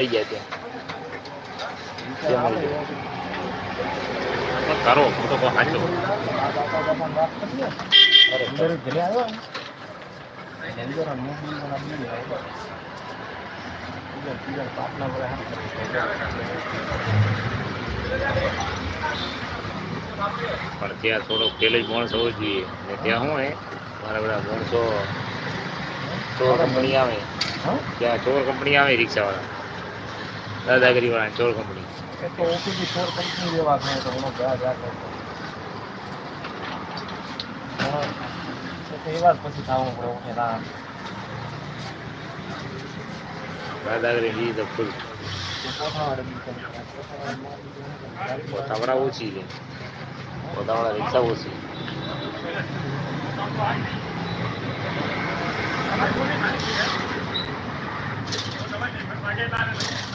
થઈ ગયા ત્યાં. કરો હું તો સાચું પણ ત્યાં થોડો પેલો જ માણસ હોવો જોઈએ. ને ત્યાં શું હે? મારા બધા માણસો. ચોર કંપની આવે. ત્યાં ચોર કંપની આવે રિક્ષાવાળા. દાદાગીરી વાળા ચોર કંપની તો ઓપીડી ફોર કંપની જેવા છે તો એનો એ તો એવા જ પછી થવું પડે ઓકે ના. દાદાગીરી તો ફૂલ. પોતાવડા ઓછી છે. પોતાવડા રિક્ષા ઓછી. Thank આવે.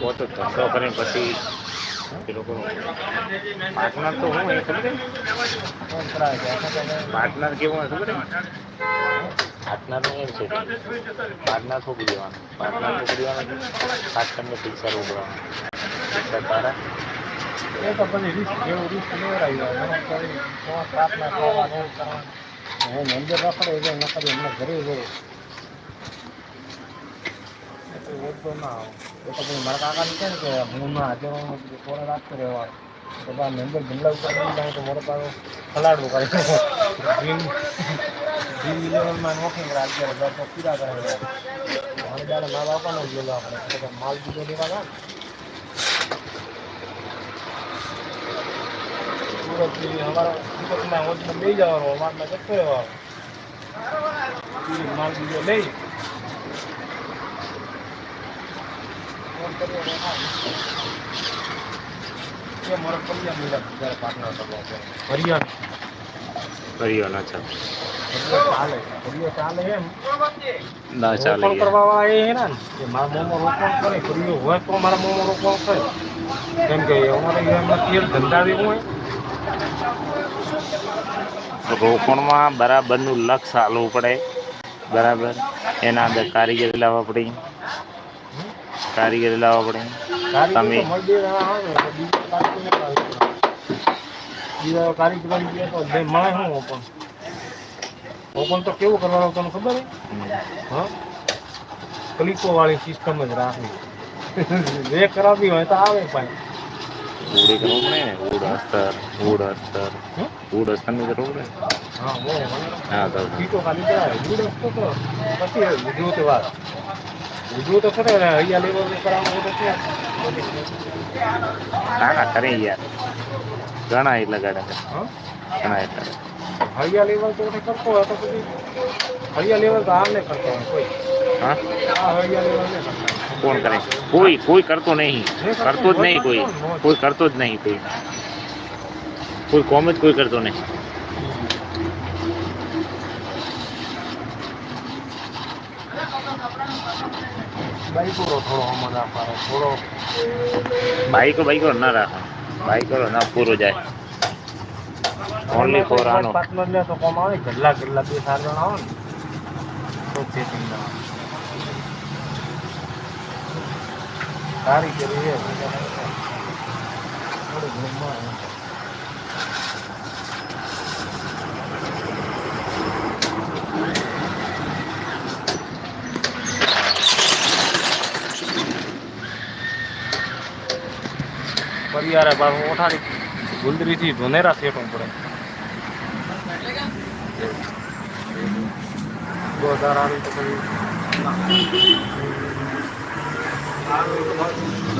પોતો ધંધો કરીને પછી એ લોકોનું પાર્ટનર તો હું એ ખબર છે ફોન કરાવે છે. આખા તો હવે પાર્ટનર કેવું હોય ખબર છે પાર્ટનરનું એમ છે પાર્ટનર થોડું દેવાનું પાર્ટનર થોડું દેવાનું ખાસ કરીને પૈસા રોકવાનું પૈસા તારા એ તો પછી રિસ્ક જેવું રિસ્ક લેવડાવી હોય કરી પ્રાર્થના કરવાની એમ કરવાનું. હું મંદિર રખડે એટલે ન કરી એમને ઘરે જાય તો ના આવે એ તો પછી મારા કાકાને કહે ને કે હું હાજર થોડે રાખતો રહેવા તો બા મેમ્બર જમલા ઉતારી જાય તો મોટો પાડો ખલાડવું કરે. ડ્રીમ ડ્રીમ લેવલમાં નોખી કરે. હજાર તો પૂરા કરે. મારે દાડે મા બાપાનો લેલો આપણે માલ બીજો લેવા ગયા સુરતથી અમારા સુરતના હોટલમાં લઈ જવાનો અમારમાં જતો રહેવાનો. માલ બીજો લઈ. કર્યો મારો કલ્યાણ મિલા પાર્ટનર હરિયાણ ના ચાલે ના ચાલે કરવા એ ને કે મારા મોમાં રોપણ કરે હરિયો હોય તો મારા મોમાં રોપણ કરે. કેમ કે અમારે એમાં તેલ ધંધા દેવું હોય. રોપણમાં બરાબરનું લક્ષ હાલવું પડે. બરાબર. એના અંદર કારીગરી લાવવા પડે. કારીગરી લાવવા પડે. તમે ઓપન તો કેવું કરવાનું તને ખબર હે હા? ક્લિકો વાળી સિસ્ટમ જ રાખવી. જે કરાવવી હોય તો આવે ભાઈ. ઉડી કરવું પડે ને ઉડ અસ્તર ઉડ અસ્તર હમ? ઉડ અસ્તરની કરવું પડે હા બહુ હા તો ક્લિકો ખાલી કરાવે વીડિયો તો તો પછી વીડિયો તો વાત વીડિયો તો ખરે અહીંયા લેવલ કરાવવું હોય તો ક્યાં ના ના કરે યાર ઘણા એટલા ગાડા હા ઘણા એટલા હળિયા લેવલ તો કોઈ કરતો હોય તો પછી હળિયા લેવલ તો હાલ નહીં કરતો હોય કોઈ હા આ હળિયા લેવલ નહીં કરતા કોણ કરે કોઈ કોઈ કરતો નહીં કરતો જ નહીં કોઈ કોઈ કરતો જ નહીં કોઈ કોઈ કોમ જ કોઈ કરતો નહીં બાઈકો થોડો હમણાં રાખવાનો થોડો બાઈકો બાઈકો ના રાખો બાઈકો ના પૂરો જાય ઓનલી ફોર આનો પાર્ટનર લે તો કોમ આવે ગલ્લા ગલ્લા બે ચાર જણા આવે ને તો ચેકિંગ ના આવે. સારી કરી છે થોડું ઘણું મળે. પરિયારે પાછું ઓઠાડી ગુંદરીથી ધોનેરા શેઠવું પડે દો હજાર આવી તો પછી હવે તો લાઈવ નહીં આવતો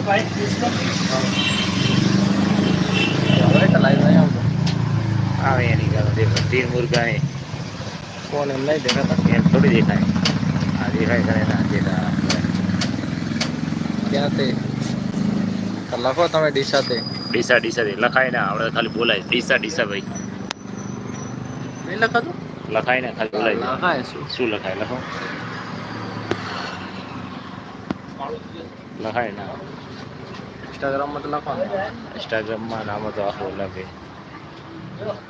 આવે એની ગયો તીર મુર્ગા ફોન એમ નહીં દેખાતા એમ થોડી દેખાય આ દેખાય કરે તે લખો તમે ડીસા તે ડીસા ડીસા દે લખાય ના આપણે ખાલી બોલાય ડીસા ડીસા ભાઈ લખાતું લખાય ને ખાલી બોલાય શું શું લખાય લખો લખાય ના. ઇન્સ્ટાગ્રામમાં તો લખવાનું ઇન્સ્ટાગ્રામમાં નામ તો આખો લખે